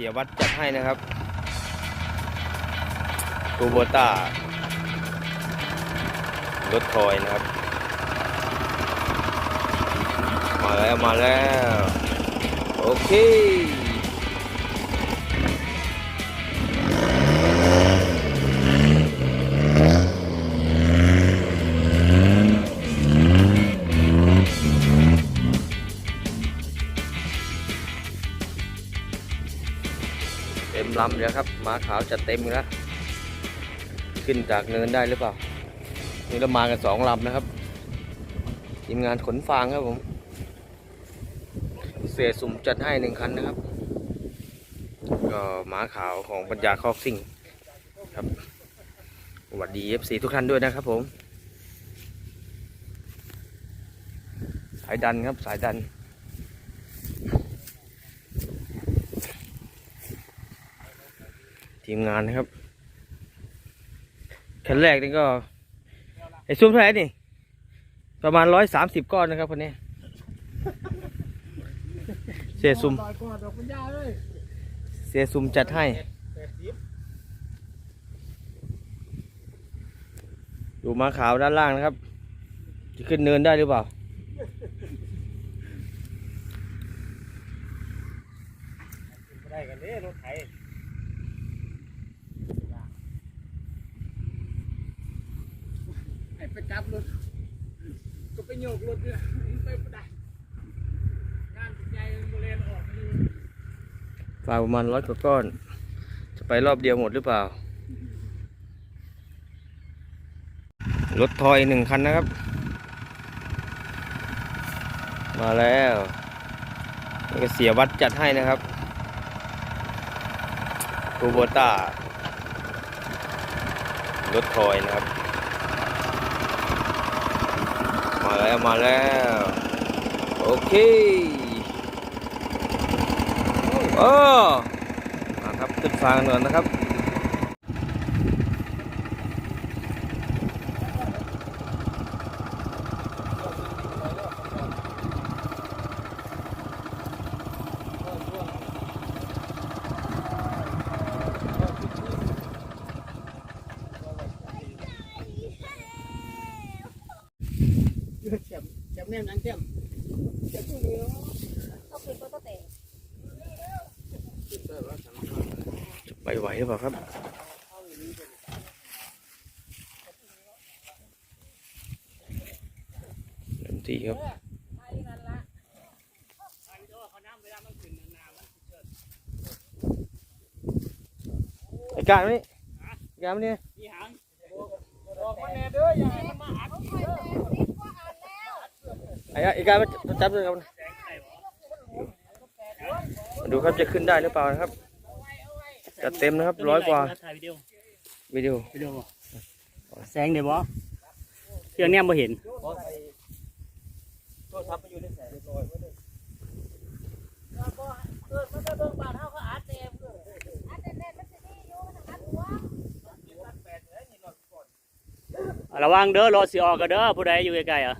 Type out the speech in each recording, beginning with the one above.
เสียวัดจัดให้นะครับกูโบต้ารถทอยนะครับ มาแล้ว มาแล้ว โอเค ลำเลยครับม้าขาวจะเต็มอยู่แล้ว ขึ้นจากเนินได้หรือเปล่า นี่เรามากันสองลำนะครับทีมงานขนฟางครับผม เสียสุ่มจัดให้หนึ่งคันนะครับ ก็ม้าขาวของปัญญาคอกซิ่งครับสวัสดี FC ทุกท่านด้วยนะครับผม สายดันครับสายดัน ทีมงานนะครับคันแรกนี่ก็ไอ้ซุ้มเท่าไหร่นี่ ประมาณร้อยสามสิบก้อนนะครับคนนี้เสียซุ่มเสียซุ่มจัดให้ ดูมาขาวด้านล่างนะครับ จะขึ้นเนินได้หรือเปล่า ได้กันเด้รถไถ ให้ไปจับรถก็ไปโยกรถเนี่ยไปไม่ได้งานใหญ่โมเลนออกอยู่ฟางประมาณร้อยกว่าก้อน จะไปรอบเดียวหมดหรือเปล่า รถทอยหนึ่งคันนะครับ มาแล้วนี่ก็เสียวัดจัดให้นะครับตูโบต้ารถทอยนะครับ มาแล้วมาแล้ว โอเคโอ้มาครับขึ้นฟางหน่อยนะครับ จ็บจ็บแน่นนังเจ็บเจ็บเหนียวเอาคืนโปรโตเตไปไหวหรือเปล่าครับเต็มที่ครับไอ้การนี่การนี่มีหางบอกมาแน่เด้ออย่าให้มันมาอัด ไอ้ไอ้การมาจับเลยครับมาดูครับจะขึ้นได้หรือเปล่านะครับจะเต็มนะครับร้อยกว่าถ่ายวิดีโอวิดีโอวิดีโอบ่แสงเดี๋ยวบ่เครื่องเนี้ยบ่เห็นโทษทับไปอยู่ในแสงลอยเกิดมันจะเบิ่งบาดเฮาก็อัดเต็มระวังเด้อรถสิออกก็เด้อผู้ใดอยู่ใกล้ๆอะ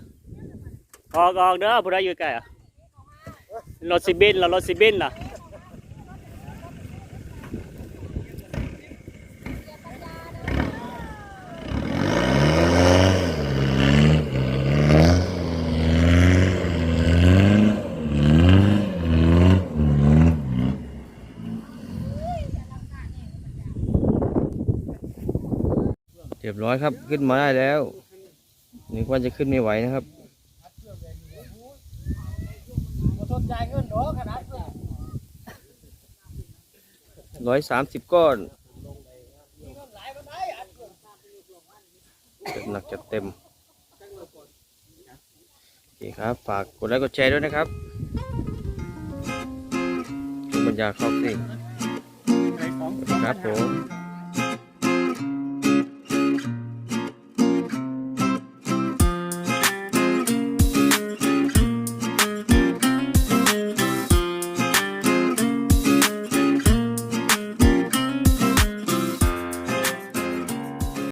ออกออกเด้อผู้ใดอยู่ใกล้อะรถสิบินล่ะรถสิบินล่ะเรียบร้อยครับขึ้นมาได้แล้วนึกว่าจะขึ้นไม่ไหวนะครับ บ่สนใจเงินดอกขนาดเพิ่นร้อยสามสิบก้อนจัดหนักจัดเต็ม โอเคครับ ฝากกดไลค์กดแชร์ด้วยนะครับคุณปัญญาครอบสิครับผม